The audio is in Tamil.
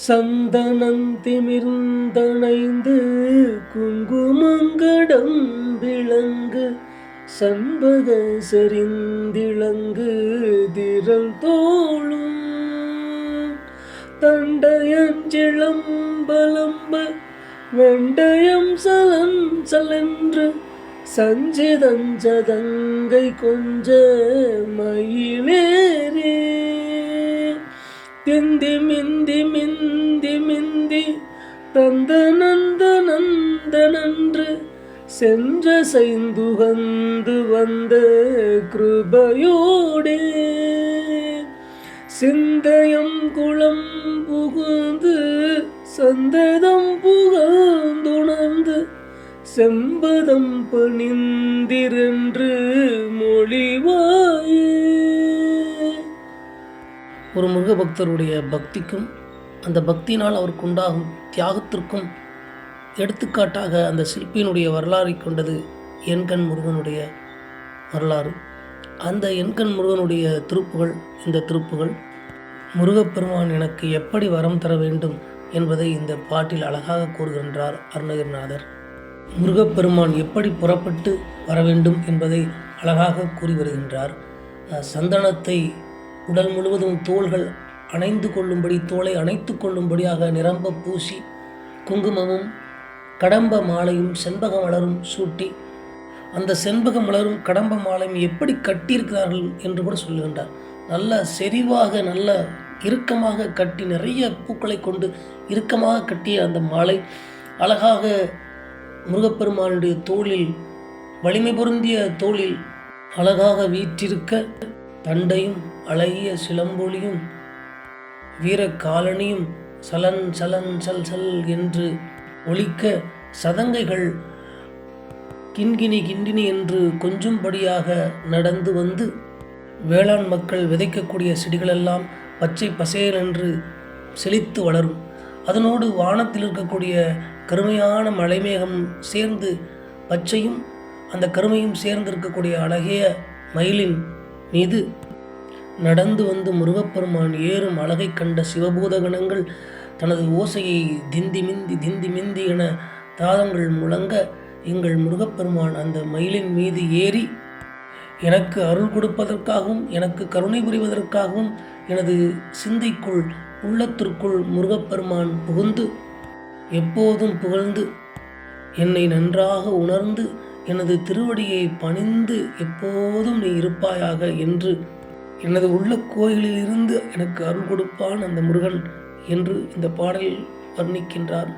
சந்தனம் திமிர்ந்தணைந்து குங்குமங்கடம் விளங்கு சண்பக செறிந்திளங்கு திரள் தோளும். தண்டயஞ்சிளம்பலம்ப வெண்டயம் சலன் சலென்று சஞ்சிதஞ்சதங்கை கொஞ்ச மயிலேறே. திந்தி மிந்தி மிந்தி மிந்தி தந்த நந்த நந்த நன்று சென்ற சைந்துகந்து வந்த கிருபையோடே. சிந்தயம் குளம் புகுந்து சந்ததம் புகழ்ந்துணர்ந்து செம்பதம் பணிந்திரென்று மொழிவாயே ஒரு முருக பக்தருடைய பக்திக்கும் அந்த பக்தியினால் அவருக்கு உண்டாகும் தியாகத்திற்கும் எடுத்துக்காட்டாக அந்த சிற்பியினுடைய வரலாறை கொண்டது எண்கண் முருகனுடைய வரலாறு. அந்த எண்கண் முருகனுடைய திருப்புகள் இந்த திருப்புகள் முருகப்பெருமான் எனக்கு எப்படி வரம் தர வேண்டும் என்பதை இந்த பாட்டில் அழகாக கூறுகின்றார் அருணகிரிநாதர். முருகப்பெருமான் எப்படி புறப்பட்டு வர வேண்டும் என்பதை அழகாக கூறி வருகின்றார். சந்தனத்தை உடல் முழுவதும் தோள்கள் அணைந்து கொள்ளும்படி தோலை அணைத்து கொள்ளும்படியாக நிரம்ப பூசி குங்குமமும் கடம்ப மாலையும் செண்பக மலரும் சூட்டி அந்த செண்பக மலரும் கடம்ப மாலையும் எப்படி கட்டியிருக்கிறார்கள் என்று கூட சொல்லுகின்றார். நல்ல செறிவாக நல்ல இறுக்கமாக கட்டி நிறைய பூக்களை கொண்டு இறுக்கமாக கட்டிய அந்த மாலை அழகாக முருகப்பெருமானுடைய தோளில் வலிமை பொருந்திய தோளில் அழகாக வீற்றிருக்க தண்டையும் அழகிய சிலம்பொலியும் வீர காலனியும் சலன் சலன் சல் சல் என்று ஒழிக்க சதங்கைகள் கிண்கிணி கிண்டினி என்று கொஞ்சும்படியாக நடந்து வந்து வேளாண் மக்கள் விதைக்கக்கூடிய செடிகளெல்லாம் பச்சை பசேல் என்று செழித்து வளரும். அதனோடு வானத்தில் இருக்கக்கூடிய கருமையான மலைமேகம் சேர்ந்து பச்சையும் அந்த கருமையும் சேர்ந்து இருக்கக்கூடிய அழகிய மயிலின் மீது நடந்து வந்து முருகப்பெருமான் ஏறும் அழகை கண்ட சிவபூத கணங்கள் தனது ஓசையை திந்தி மிந்தி திந்தி மிந்தி என தாதங்கள் முழங்க எங்கள் முருகப்பெருமான் அந்த மயிலின் மீது ஏறி எனக்கு அருள் கொடுப்பதற்காகவும் எனக்கு கருணை புரிவதற்காகவும் எனது சிந்தைக்குள் உள்ளத்திற்குள் முருகப்பெருமான் புகுந்து எப்போதும் புகழ்ந்து என்னை நன்றாக உணர்ந்து எனது திருவடியை பணிந்து எப்போதும் நீ இருப்பாயாக என்று எனது உள்ள கோயிலில் இருந்து எனக்கு அருள் கொடுப்பான் அந்த முருகன் என்று இந்த பாடலில் வர்ணிக்கின்றார்.